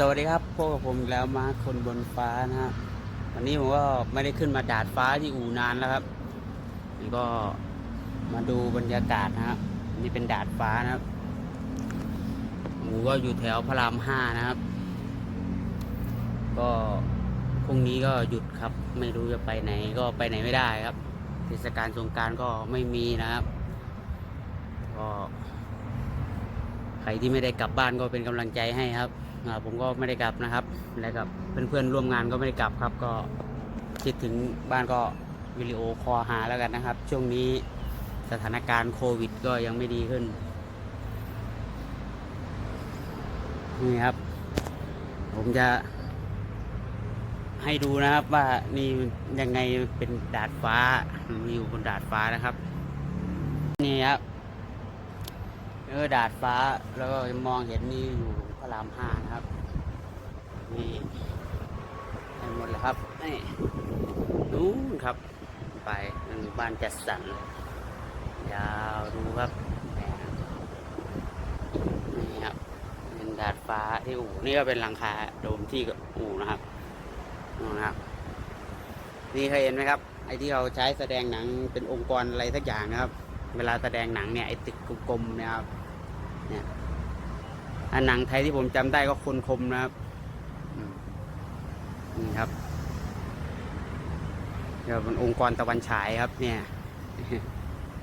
สวัสดีครับพวกบผมอีกแล้วมาคนบนฟ้านะฮะวันนี้ผมก็ไม่ได้ขึ้นมาดาดฟ้าที่อู่นานแล้วครับนี่ก็มาดูบรรยากาศนะฮะนี่เป็นดาดฟ้านะครับอู่ก็อยู่แถวพระรามห้านะครับ ก็พรุ่งนี้ก็หยุดครับ ไม่รู้จะไปไหนก็ไปไหนไม่ได้ครับเทศกาลสงการก็ไม่มีนะครับ ก็ใครที่ไม่ได้กลับบ้านก็เป็นกำลังใจให้ครับ ผมก็ไม่ได้กลับนะครับ และกับเพื่อนๆร่วมงานก็ไม่ได้กลับครับ ก็คิดถึงบ้านก็วิดีโอคอหาแล้วกันนะครับ ช่วงนี้สถานการณ์โควิดก็ยังไม่ดีขึ้น นี่ครับ ผมจะ ให้ดูนะครับว่านี่ยังไงเป็นดาดฟ้ามีอยู่บนดาดฟ้านะครับ นี่ครับเออดาดฟ้าแล้วก็มองเห็นนี่อยู่ ระรามห้านะครับนี่เห็นหมดเลยครับนี่นู้นครับ ไปนั่นบ้านจัดสรรยาวดูครับนี่ครับเป็นดาดฟ้าที่อู่นี่ก็เป็นหลังคาโดมที่อู่นะครับนู่นะครับนี่เคยเห็นไหมครับ ไอ้ที่เราใช้แสดงหนังเป็นองค์กรอะไรสักอย่างนะครับ เวลาแสดงหนังเนี่ยไอ้ตึกกลมๆนี่ยครับเนี่ย หนังไทยที่ผมจำได้ก็คนคมนะครับนี่ครับเดี๋ยวเป็นองค์กรตะวันฉายครับ เนี่ย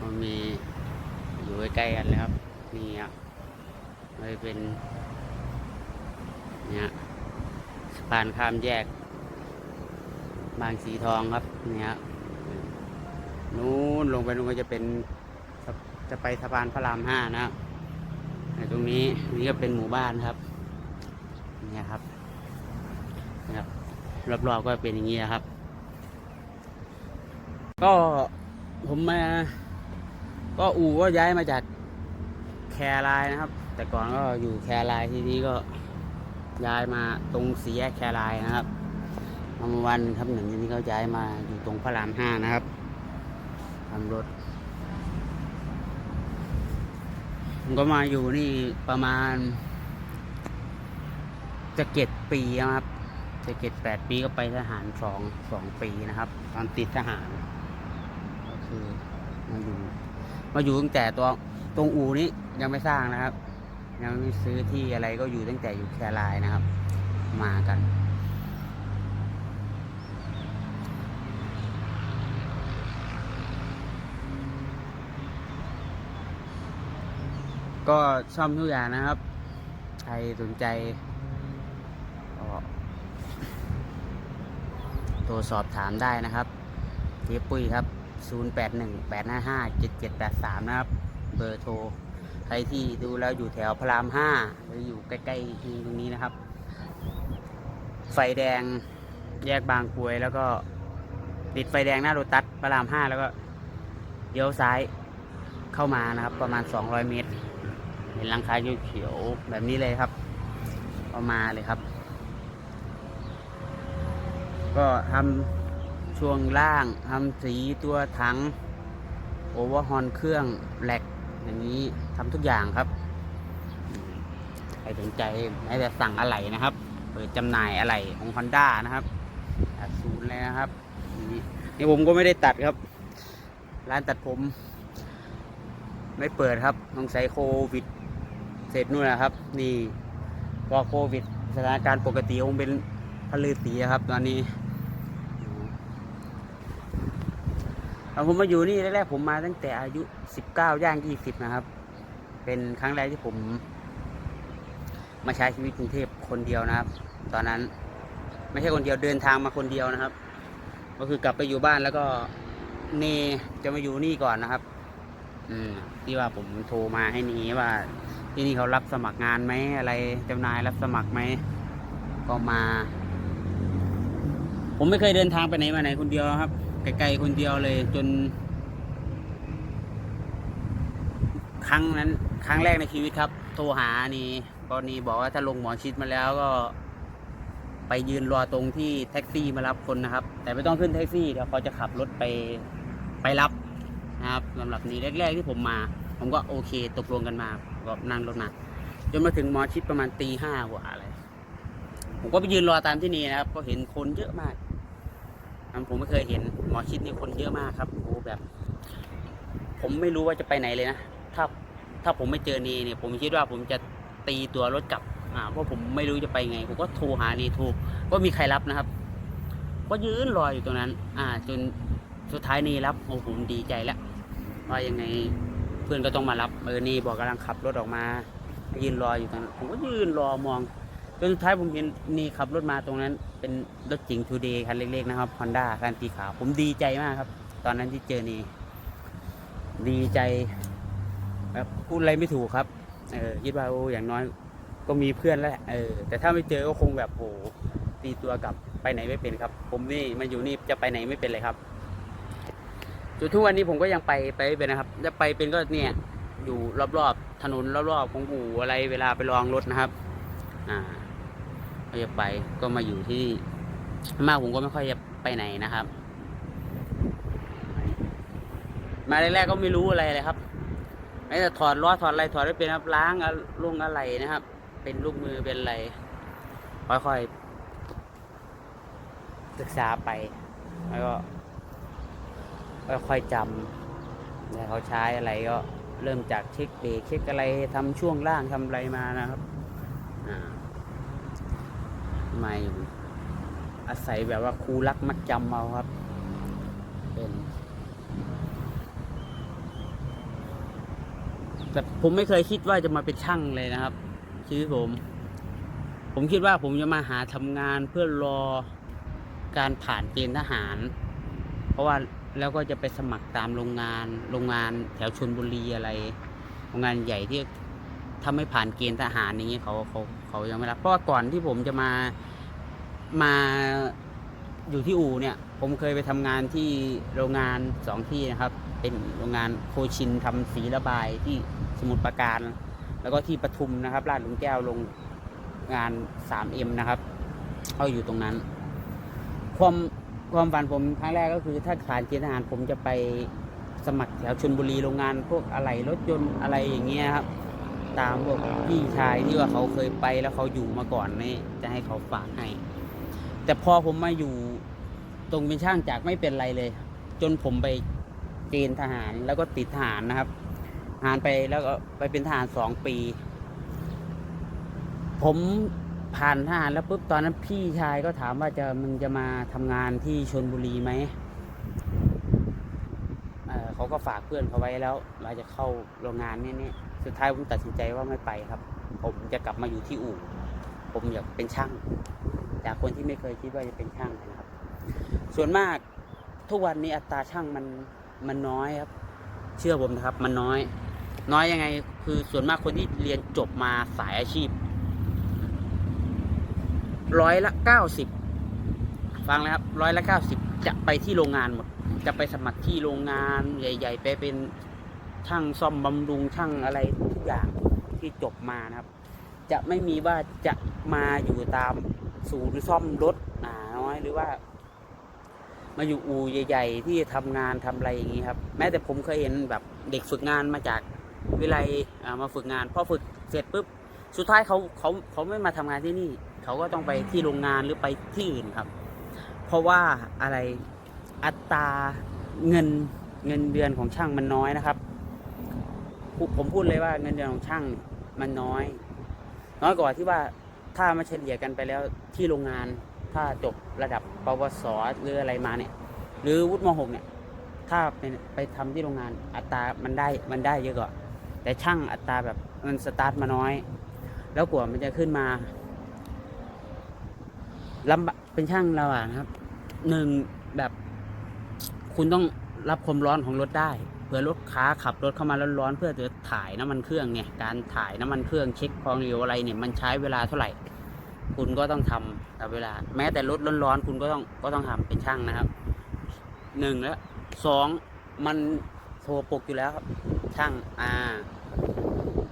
มันมีอยู่ใกล้ๆกันเลยครับนี่ครับเลยเป็นเนี่ยสะพานข้ามแยก บางสีทองครับเนี่ยครับนู้นลงไปนู้นก็จะเป็นจะไปสะพานพระรามห้านะครับ ตรงนี้นี่ก็เป็นหมู่บ้านครับนี่ครับนะครับรอบๆก็เป็นอย่างนี้ครับ ก็ผมมา ก็อู่ก็ย้ายมาจากแครายนะครับ แต่ก่อนก็อยู่แครายที่นี้ก็ย้ายมาตรงสีแยกแครายนะครับมาวันครับหนึ่งนี้ก็ย้ายมาอยู่ตรงพระรามห้านะครับทำรถ ผมก็มาอยู่นี่ประมาณ จะเก็ดปีแล้วครับ จะเก็ดแปดปีก็ไปทหารสองสองปีนะครับ ตอนติดทหารก็คือมาอยู่ มาอยู่ตั้งแต่ตัวตรงอูนี้ยังไม่สร้างนะครับ ยังไม่ซื้อที่อะไรก็อยู่ตั้งแต่อยู่แครายนะครับ มากัน ก็ซ่อมทุกอย่างนะครับ ใครสนใจก็โทรสอบถามได้นะครับเจ๊ปุ้ยครับ 0818557783 นะครับ เบอร์โทร ใครที่ดูแล้วอยู่แถวพระราม5หรืออยู่ใกล้ๆที่ตรงนี้นะครับ ไฟแดงแยกบางกรวยแล้วก็ติดไฟแดงหน้าโรตัสพระราม5แล้วก็เลี้ยวซ้ายเข้ามานะครับ ประมาณ 200 เมตร เห็นหลังคาเขียวๆแบบนี้เลยครับเอามาเลยครับ ก็ทำช่วงล่างทำสีตัวถังโอเวอร์ฮอนเครื่องแหลกอย่างนี้ทำทุกอย่างครับใครสนใจแม้แต่สั่งอะไหล่นะครับเปิดจำหน่ายอะไหล่ของ Honda นะครับศูนย์เลยนะครับนี่ผมก็ไม่ได้ตัดครับ ร้านตัดผม ไม่เปิดครับต้องใช้โควิด เสร็จนู่นนะครับ นี่ก็โควิดสถานการณ์ปกติคงเป็นพลือตีครับ ตอนนี้ตอนผมมาอยู่นี่แรกๆผมมาตั้งแต่อายุ19ย่าง20นะครับ เป็นครั้งแรกที่ผม มาใช้ชีวิตกรุงเทพคนเดียวนะครับ ตอนนั้น ไม่ใช่คนเดียวเดินทางมาคนเดียวนะครับ ก็คือกลับไปอยู่บ้านแล้วก็เนจะมาอยู่นี่ก่อนนะครับ อืมที่ว่าผมโทรมาให้นี้ว่า ที่นี่เขารับสมัครงานไหมอะไรจำหนายรับสมัครไหมก็มา ผมไม่เคยเดินทางไปไหนมาไหนคนเดียวครับไกลๆคนเดียวเลยจน ครั้งนั้น ครั้งแรกในชีวิตครับ โทรหานี่กรณีบอกว่าถ้าลงหมอชิดมาแล้วก็ ไปยืนรอตรงที่แท็กซี่มารับคนนะครับ แต่ไม่ต้องขึ้นแท็กซี่เดี๋ยวเขาจะขับรถไปไปรับนะครับสำหรับนี้แรก ๆ ที่ผมมา ผมก็โอเคตกลงกันมา ก็นั่งรถมาจนมาถึงมอชิดประมาณตีห้ากว่าอะไร ผมก็ไปยืนรอตามที่นี่นะครับ ก็เห็นคนเยอะมากผมไม่เคยเห็นหมอชิดนี่คนเยอะมากครับโอ้แบบ ผมไม่รู้ว่าจะไปไหนเลยนะถ้าถ้าผมไม่เจอนีเนี่ยผมคิดว่าผมจะตีตัวรถกลับอ่าเพราะผมไม่รู้จะไปไง ผมก็โทรหานีโทรก็มีใครรับนะครับ ก็ยืนรออยู่ตรงนั้น อ่า จนสุดท้ายนีรับโอ้ผมดีใจแล้วว่ายังไง พื่อนก็ต้องมารับเออนี่บอกกำลังขับรถออกมายืนรออยู่ตรงนั้นผมก็ยืนรอมองจนสุดท้ายผมเห็นนี่ขับรถมาตรงนั้น เป็นรถจิงทูเดย์คันเล็กๆนะครับฮอนด้าคันสีขาวผมดีใจมากครับ ตอนนั้นที่เจอนี่ดีใจแบบพูดอะไรไม่ถูกครับ เออคิดว่าโอ้อย่างน้อยก็มีเพื่อนแล้วแหละเออแต่ถ้าไม่เจอก็คงแบบโหตีตัวกลับไปไหนไม่เป็นครับ ผมนี่มาอยู่นี่จะไปไหนไม่เป็นเลยครับ จนทุกวันนี้ผมก็ยังไปไปเป็นนะครับจะไปเป็นก็เนี่ยอยู่รอบๆถนนรอบๆของอู่อะไรเวลาไปลองรถนะครับ อ่าก็จะไปก็มาอยู่ที่มากผมก็ไม่ค่อยจะไปไหนนะครับ มาแรกๆก็ไม่รู้อะไรเลยครับไม่แต่ถอดล้อถอดอะไรถอดไม่เป็นครับล้างอะลงอะไรนะครับ เป็นลูกมือเป็นอะไรค่อยๆศึกษาไปแล้วก็ ค่อยๆจำแล้วเขาใช้อะไรก็เริ่มจากเช็คเบรกเช็คอะไรทำช่วงล่างทำอะไรมานะครับอไม่อาศัยแบบว่าครูรักมักจำเอาครับ เป็นแต่ผมไม่เคยคิดว่าจะมาเป็นช่างเลยนะครับชีวิตผม ผมคิดว่าผมจะมาหาทำงานเพื่อรอการผ่านเกณฑ์ทหาร เพราะว่า แล้วก็จะไปสมัครตามโรงงานโรงงานแถวชนบุรีอะไร โรงงานใหญ่ที่ถ้าไม่ผ่านเกณฑ์ทหารอย่างเงี้ยเขาเขาเขายังไม่รับเพราะว่าก่อนที่ผมจะมามาอยู่ที่อู่เนี่ย ผมเคยไปทำงานที่โรงงานสองที่นะครับ เป็นโรงงานโคชินทำสีระบายที่สมุทรปราการ แล้วก็ที่ปทุมนะครับลาดหลุมแก้วลงงาน 3M นะครับ เอาอยู่ตรงนั้น ความ ความฝันผมครั้งแรกก็คือถ้าผ่านเกณฑ์ทหารผมจะไปสมัครแถวชนบุรีโรงงานพวกอะไหล่รถยนต์อะไรอย่างเงี้ยครับ ตามพวกพี่ชายที่ว่าเขาเคยไปแล้วเขาอยู่มาก่อนนี่จะให้เขาฝากให้ แต่พอผมมาอยู่ตรงเป็นช่างจากไม่เป็นไรเลย จนผมไปเกณฑ์ทหารแล้วก็ติดทหารนะครับทหารไปแล้วก็ไปเป็นทหารสองปี ผม ผ่านทหารแล้วปุ๊บตอนนั้นพี่ชายก็ถามว่าจะมึงจะมาทำงานที่ชนบุรีไหมเเขาก็ฝากเพื่อนเขาไว้แล้วเราจะเข้าโรงงานเนี่ยนี่สุดท้ายผมตัดสินใจว่าไม่ไปครับ ผมจะกลับมาอยู่ที่อู่ ผมอยากเป็นช่าง จากคนที่ไม่เคยคิดว่าจะเป็นช่างนะครับ ส่วนมากทุกวันนี้อัตราช่างมันมันน้อยครับ เชื่อผมนะครับ มันน้อย น้อยยังไง คือส่วนมากคนที่เรียนจบมาสายอาชีพ ร้อยละเก้าสิบฟังนะครับร้อยละเก้าสิบจะไปที่โรงงานหมด จะไปสมัครที่โรงงานใหญ่ ๆ ไปเป็นช่างซ่อมบำรุงช่างอะไรทุกอย่างที่จบมานะครับ จะไม่มีว่าจะมาอยู่ตามศูนย์ซ่อมรถอ่าน้อยหรือว่า มาอยู่อู่ใหญ่ ๆ ที่ทำงานทำอะไรอย่างนี้ครับ แม้แต่ผมเคยเห็นแบบเด็กฝึกงานมาจากวิไลอ่ามาฝึกงานพอฝึกเสร็จปุ๊บสุดท้ายเขาเขาเขาไม่มาทำงานที่นี่ เขาก็ต้องไปที่โรงงานหรือไปที่อื่นครับ เพราะว่าอะไรอัตราเงินเงินเดือนของช่างมันน้อยนะครับ ผมพูดเลยว่าเงินเดือนของช่างมันน้อย น้อยกว่าที่ว่าถ้ามาเฉลี่ยกันไปแล้วที่โรงงาน ถ้าจบระดับปวสหรืออะไรมาเนี่ย หรือวุฒิมหกเนี่ย ถ้าเป็นไปทำที่โรงงานอัตรามันได้มันได้เยอะกว่าแต่ช่างอัตราแบบมันสตาร์ทมาน้อย แล้วกว่ามันจะขึ้นมา ลำบาเป็นช่างเราอะนะครับหนึ่งแบบคุณต้องรับความร้อนของรถได้เผื่อรถค้าขับรถเข้ามาร้อนๆเพื่อจะถ่ายน้ำมันเครื่องเนี่ยการถ่ายน้ำมันเครื่องเช็คความเร็วอะไรเนี่ยมันใช้เวลาเท่าไหร่ คุณก็ต้องทำกับเวลา แม้แต่รถร้อนๆคุณก็ต้องก็ต้องทำเป็นช่างนะครับหนึ่งแล้วสองมันโทรปกอยู่แล้วครับช่างอ่า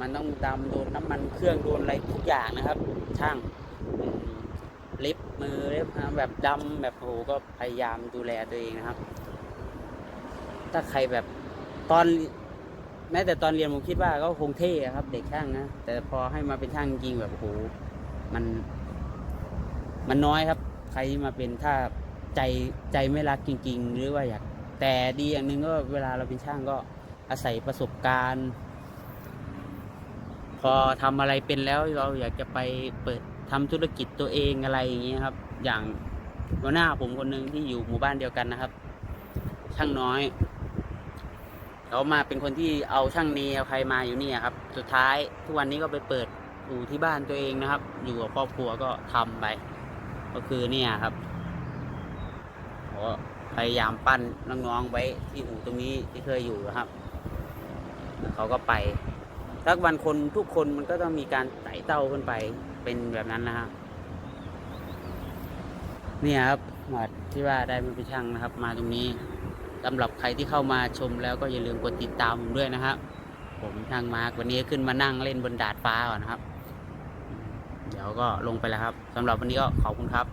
มันต้องดำโดนน้ำมันเครื่องโดนอะไรทุกอย่างนะครับ ช่าง มือเล็บแบบดำแบบโหก็พยายามดูแลตัวเองนะครับ ถ้าใครแบบตอน แม้แต่ตอนเรียนผมคิดว่าก็คงเท่อะครับ เด็กช่างนะแต่พอให้มาเป็นช่างจริงแบบโอ้โหมัน มันน้อยครับ ใครมาเป็นถ้าใจใจไม่รักจริง ๆ หรือว่าอยากแต่ดีอย่างหนึ่งก็เวลาเราเป็นช่างก็อาศัยประสบการณ์ พอทำอะไรเป็นแล้วเราอยากจะไปเปิด ทำธุรกิจตัวเองอะไรอย่างเงี้ยครับ อย่างหัวหน้าผมคนหนึ่งที่อยู่หมู่บ้านเดียวกันนะครับ ช่างน้อยเขามาเป็นคนที่เอาช่างเนเอาใครมาอยู่นี่ครับ สุดท้ายทุกวันนี้ก็ไปเปิดอู่ที่บ้านตัวเองนะครับ อยู่กับครอบครัวก็ทำไป ก็คือเนี่ยครับผมก็พยายามปั้นน้องๆไว้ที่อู่ตรงนี้ที่เคยอยู่นะครับเขาก็ไปสักวันคนทุกคนมันก็ต้องมีการไต่เต้าขึ้นไป เป็นแบบนั้นนะฮะเนี่ยครับหมวดที่ว่าได้มาไปช่างนะครับ มาตรงนี้สำหรับใครที่เข้ามาชมแล้วก็อย่าลืมกดติดตามผมด้วยนะครับ ผมช่างมาร์กวันนี้ขึ้นมานั่งเล่นบนดาดฟ้าก่อนนะครับ เดี๋ยวก็ลงไปแล้วครับสำหรับวันนี้ก็ขอบคุณครับ